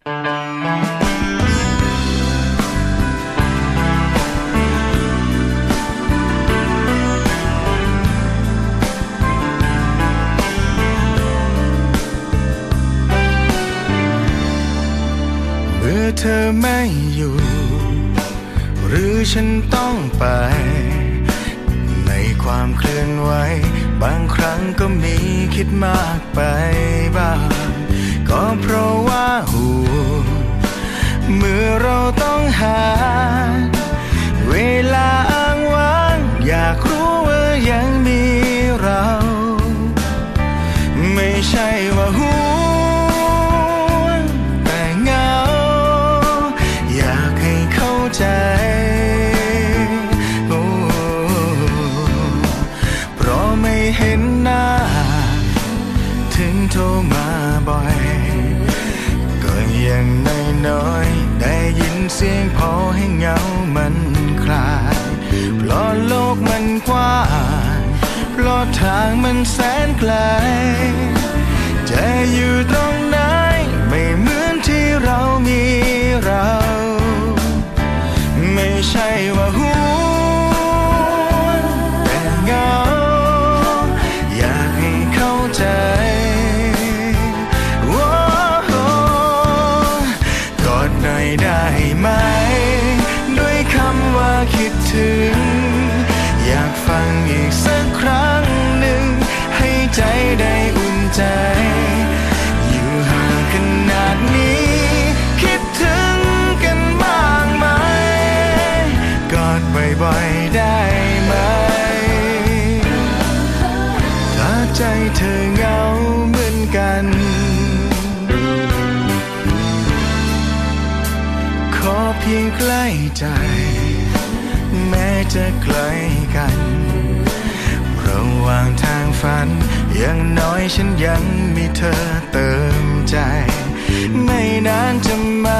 เมื่อเธอไม่อยู่ หรือฉันต้องไป ในความเคลื่อนไหว บางครั้งก็มีคิดมากไปบ้าง ก็เพราะว่า เมื่อเราต้องหา เวลาอ้างว้าง อยากรู้ว่ายังมีเรา ไม่ใช่ว่าห่วงแต่เหงา อยากให้เข้าใจโอ้เพราะไม่เห็นหน้า ถึงโทรมา ก็ยังน้อยๆได้ยินเสียงพอให้เหงามันคลาย เพราะโลกมันกว้างเพราะทางมันแสนไกลจะอยู่ตรง กอดบ่อยๆได้ไหม ถ้าใจเธอเหงาเหมือนกัน ขอเพียงใกล้ใจ แม้จะไกลกันระหว่างทางฝัน อย่างน้อยฉันยังมีเธอเติมใจ ไม่นานจะมา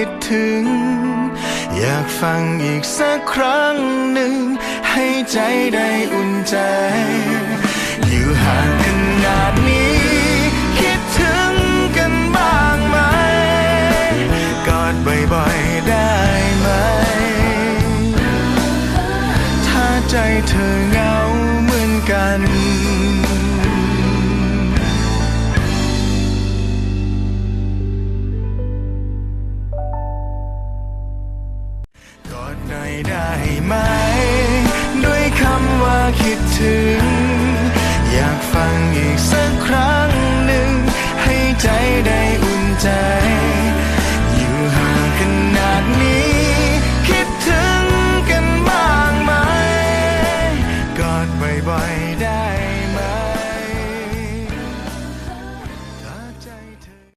คิดถึง อยากฟังอีกสักครั้งหนึ่ง ให้ใจได้อุ่นใจ อยู่ห่างขนาดนี้ คิดถึงกันบ้างไหม กอดบ่อยๆได้ไหม ถ้าใจเธอเหงาเหมือนกัน ได้ไหม ด้วยคำว่าคิดถึง